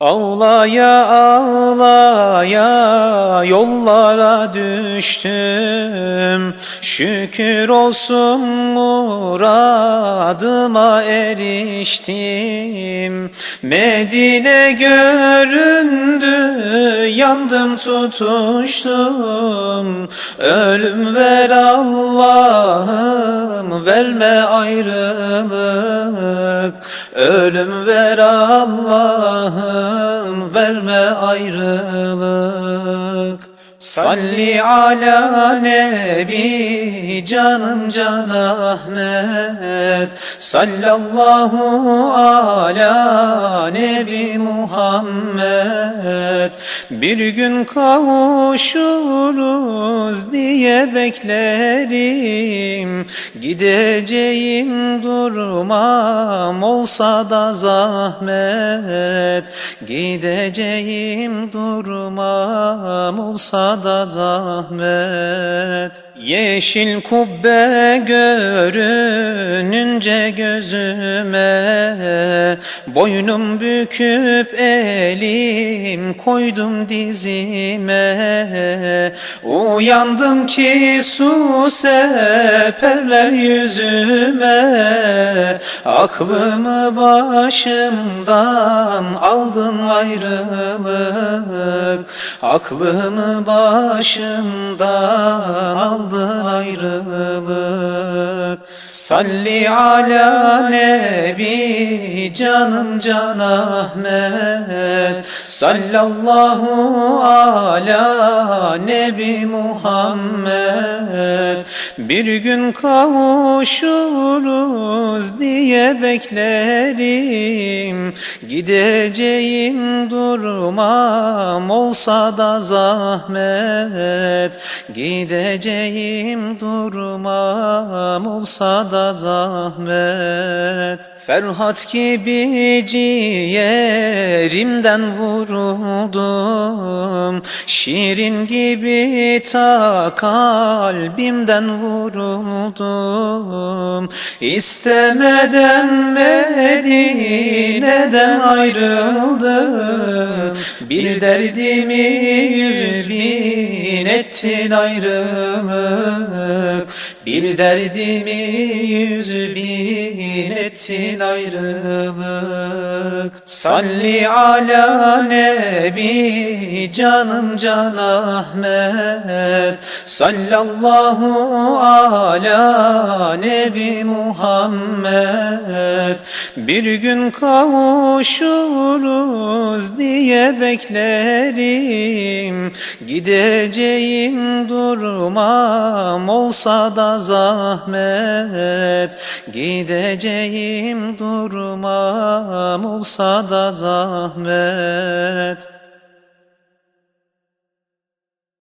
Ağlaya ağlaya yollara düştüm. Şükür olsun muradıma eriştim. Medine göründü yandım tutuştum. Ölüm ver Allah'ım verme ayrılık. Ölüm ver Allah'ım verme ayrılık. Salli ala nebi canım can Ahmet Sallallahu ala nebi Muhammed Bir gün kavuşuruz diye beklerim. Gideceğim durmam olsa da zahmet. Gideceğim durmam olsa da zahmet Yeşil kubbe görününce gözüme Boynum büküp elim koydum dizime. Uyandım ki su seperler yüzüme Aklımı başımdan aldın ayrılık. Aklımı başımdan aldın ayrılık Salli ala nebi canım can Ahmet. Sallallahu ala nebi Muhammed. Bir gün kavuşuruz diye beklerim. Gideceğim durmam olsa da zahmet. Gideceğim durmam olsa da zahmet Ferhat. Gibi ciğerimden vuruldum. Şirin gibi ta kalbimden vuruldum. İstemeden Medine'den ayrıldım. Bir derdimi yüz bin ettin ayrılık. Bir derdimi yüz bin ettin ayrılık. Salli ala nebi canım can Ahmet. Sallallahu ala nebi Muhammed. Bir gün kavuşuruz diye beklerim. Gideceğim durmam olsa da zahmet. Gideceğim durmam olsa da zahmet